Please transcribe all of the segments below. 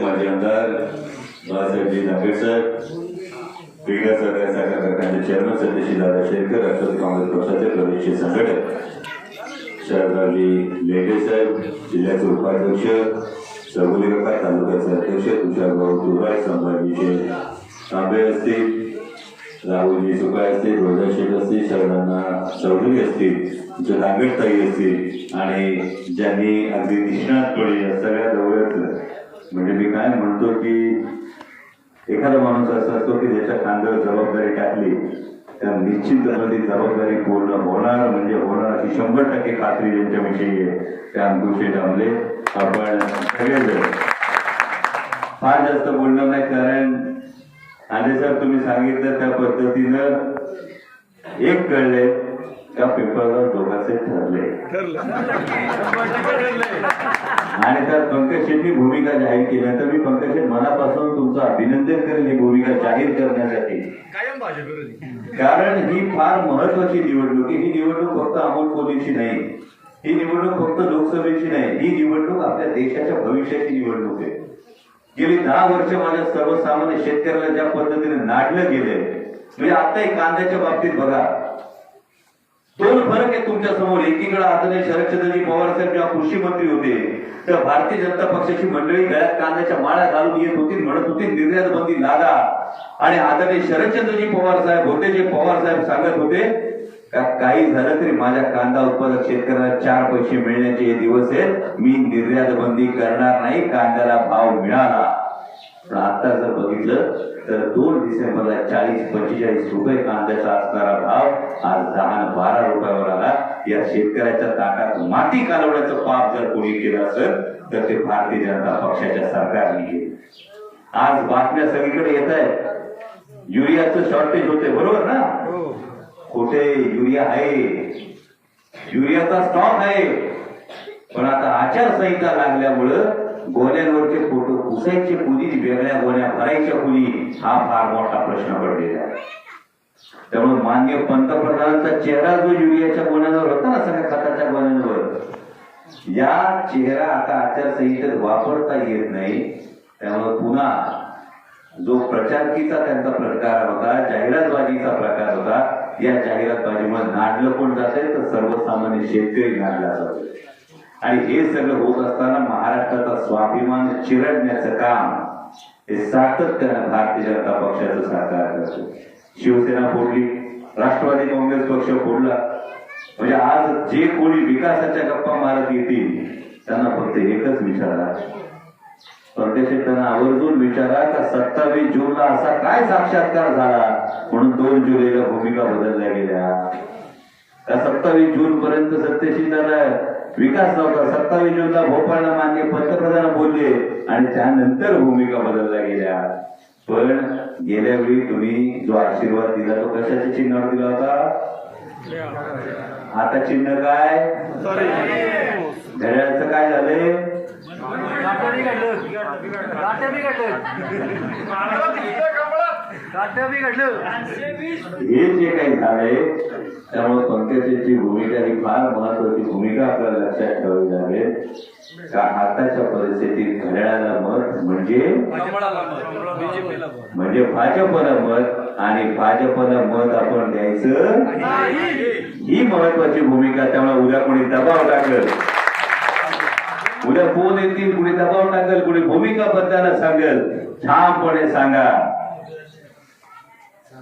माजी आमदार बाळासाहेबजी नागेड साहेब विकास सहकारी साखर कारखान्याचे चेअरमन सत्यशी दादा शेरकर राष्ट्रवादी काँग्रेस पक्षाचे प्रदेशचे संघटक शहराली लेडे साहेब जिल्ह्याचे उपाध्यक्ष चौगुले काका तालुक्याचे अध्यक्ष तुषारभाऊ दुर्गाय संभाजीचे तांबे असतील राहुलजी सुकाय असतील रोजा शेठ असतील शरदांना चौधरी असतील तुमचे नागेशताई असतील आणि ज्यांनी अगदी निष्णातपणे या सगळ्या जवळच म्हणजे मी काय म्हणतो की एखादा माणूस असा असतो की ज्याच्या खांद्यावर जबाबदारी टाकली तर निश्चितपणे ती जबाबदारी पूर्ण होणार म्हणजे होणार अशी शंभर टक्के खात्री ज्यांच्याविषयी आहे त्या अंकुशे डांबले आपण सगळेजण फार जास्त बोलणार नाही कारण आणि सर तुम्ही सांगितलं त्या पद्धतीनं एक कळले त्या पेपरवर दोघांचे ठरले. आणि त्यात पंकज शेट्टी भूमिका जाहीर केल्यानंतर मी पंकज मनापासून तुमचं अभिनंदन करेल ही भूमिका जाहीर करण्यासाठी. कायम कारण ही फार महत्वाची निवडणूक ही निवडणूक फक्त अमोल कोल्हेची नाही. ही निवडणूक फक्त लोकसभेची नाही. ही निवडणूक आपल्या देशाच्या भविष्याची निवडणूक आहे. गेली दहा वर्ष माझ्या सर्वसामान्य शेतकऱ्याला ज्या पद्धतीने नाडलं गेलंय. म्हणजे आताही कांद्याच्या बाबतीत बघा. दोन फरक आहे तुमच्यासमोर. एकीकडे आदरणीय शरदचंद्रजी पवार साहेब जेव्हा कृषी मंत्री होते तर भारतीय जनता पक्षाची मंडळी गळ्यात कांद्याच्या माळा घालून येत होती म्हणत होती निर्यात बंदी लादा आणि आदरणीय शरदचंद्रजी पवार साहेब होते जे पवार साहेब सांगत होते का काही झालं तरी माझ्या कांदा उत्पादक शेतकऱ्याला चार पैसे मिळण्याचे हे दिवस आहेत. मी निर्यात बंदी करणार नाही कांद्याला भाव मिळाला. पण आता जर बघितलं तर दोन डिसेंबरला चाळीस पंचेचाळीस रुपये कांद्याचा असणारा भाव आज दहा बारा रुपयावर आला. या शेतकऱ्याच्या ताटात माती कालवण्याचं पाप जर कोणी केलं असेल तर ते भारतीय जनता पक्षाच्या सरकारने केलं. आज बातम्या सगळीकडे येत आहेत. युरियाचं शॉर्टेज होते बरोबर ना? हो. कुठे युरिया आहे? युरियाचा स्टॉक आहे. पण आता आचारसंहिता लागल्यामुळं गोण्यांवरचे फोटो पुसायचे कुणी वेगळ्या गोण्या भरायच्या कुणी हा फार मोठा प्रश्न पडलेला आहे. त्यामुळे मान्य पंतप्रधानांचा चेहरा जो युरियाच्या गोण्यांवर होता ना सगळ्या खताच्या गोण्यांवर या चेहरा आता आचारसंहितेत वापरता येत नाही. त्यामुळे पुन्हा जो प्रचारकीचा त्यांचा प्रकार होता जाहिरातबाजीचा प्रकार होता या जाहिरातबाजीमुळे नाडलं कोण जाते तर सर्वसामान्य शेतकरी नाडला जातो आणि हे सगळं होत असताना महाराष्ट्राचा स्वाभिमान चिरडण्याचं काम हे सातत्यानं भारतीय जनता पक्षाचं सरकार करतो शिवसेना फोडली राष्ट्रवादी काँग्रेस पक्ष फोडला. म्हणजे आज जे कोणी विकासाच्या गप्पा मारत येतील त्यांना फक्त एकच विचारा. परदेशात त्यांना आवर्जून विचारा का सत्तावीस जूनला असा काय साक्षात्कार झाला? म्हणून दोन जुलैला भूमिका बदलल्या गेल्या. का सत्तावीस जून पर्यंत सत्यशीलला विकास नव्हता सत्तावीस जूनला भोपाळला मान्य पंतप्रधान बोलले आणि त्यानंतर भूमिका बदलल्या गेल्या. पण गेल्या वेळी तुम्ही जो आशीर्वाद दिला तो कशाच्या चिन्हावर दिला होता? आता चिन्ह काय? घड्याळचं काय झालंय हे जे काही झालंय त्यामुळे पंकजाची भूमिका ही फार महत्वाची भूमिका आपल्याला लक्षात ठेवावी लागेल का आताच्या परिस्थितीत घड्याळाला मत म्हणजे? म्हणजे भाजपला मत आणि भाजपला मत आपण द्यायचं ही महत्वाची भूमिका. त्यामुळे उद्या कोणी दबाव टाकल. उद्या फोन येतील कुणी दबाव टाकल कुणी भूमिका बदलायला सांगेल. ठामपणे सांगा.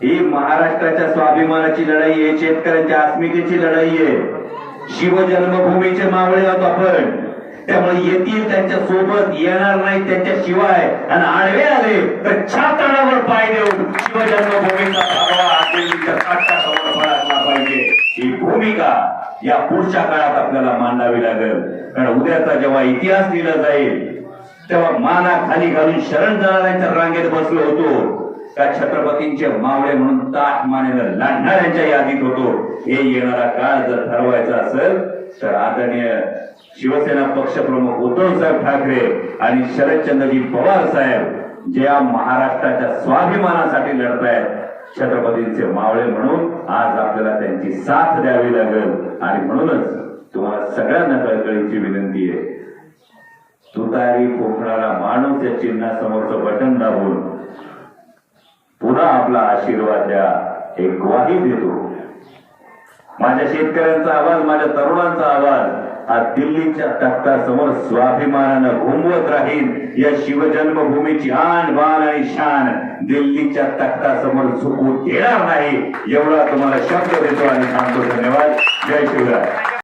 ही महाराष्ट्राच्या स्वाभिमानाची लढाई आहे शेतकऱ्यांच्या अस्मितेची लढाई आहे. शिवजन्मभूमीचे मावळे आहोत आपण. त्यामुळे येतील त्यांच्यासोबत येणार नाही त्यांच्या शिवाय आणि आडवे आले तर छातडावर पाय देऊन शिवजन्मभूमीचा पाहिजे. ही भूमिका या पुढच्या काळात आपल्याला मांडावी लागेल. कारण उद्याचा जेव्हा इतिहास लिहिला जाईल तेव्हा माना खाली घालून शरण जाणाऱ्यांच्या रांगेत बसलो होतो. त्या छत्रपतींचे मावळे म्हणून ताट मानेला लढणाऱ्यांच्या यादीत होतो? हे येणारा काळ जर ठरवायचा असेल तर आदरणीय शिवसेना पक्षप्रमुख उद्धव साहेब ठाकरे आणि शरदचंद्रजी पवार साहेब जे या महाराष्ट्राच्या स्वाभिमानासाठी लढतायत छत्रपतींचे मावळे म्हणून आज आपल्याला त्यांची साथ द्यावी लागेल. आणि म्हणूनच तुम्हाला सगळ्यांना कळकळीची विनंती आहे. तुतारी कोकणाला माणूस या चिन्हासमोरचं बटन दाबून आपला आशीर्वाद द्या. एक ग्वाही देतो. माझ्या शेतकऱ्यांचा आवाज माझ्या तरुणांचा आवाज हा दिल्लीच्या तख्तासमोर स्वाभिमानानं घुमवत राहील या शिवजन्मभूमीची आन बाण आणि शान दिल्लीच्या तख्तासमोर झुकू देणार नाही. एवढा तुम्हाला शब्द देतो आणि सांगतो धन्यवाद. जय शिवराय.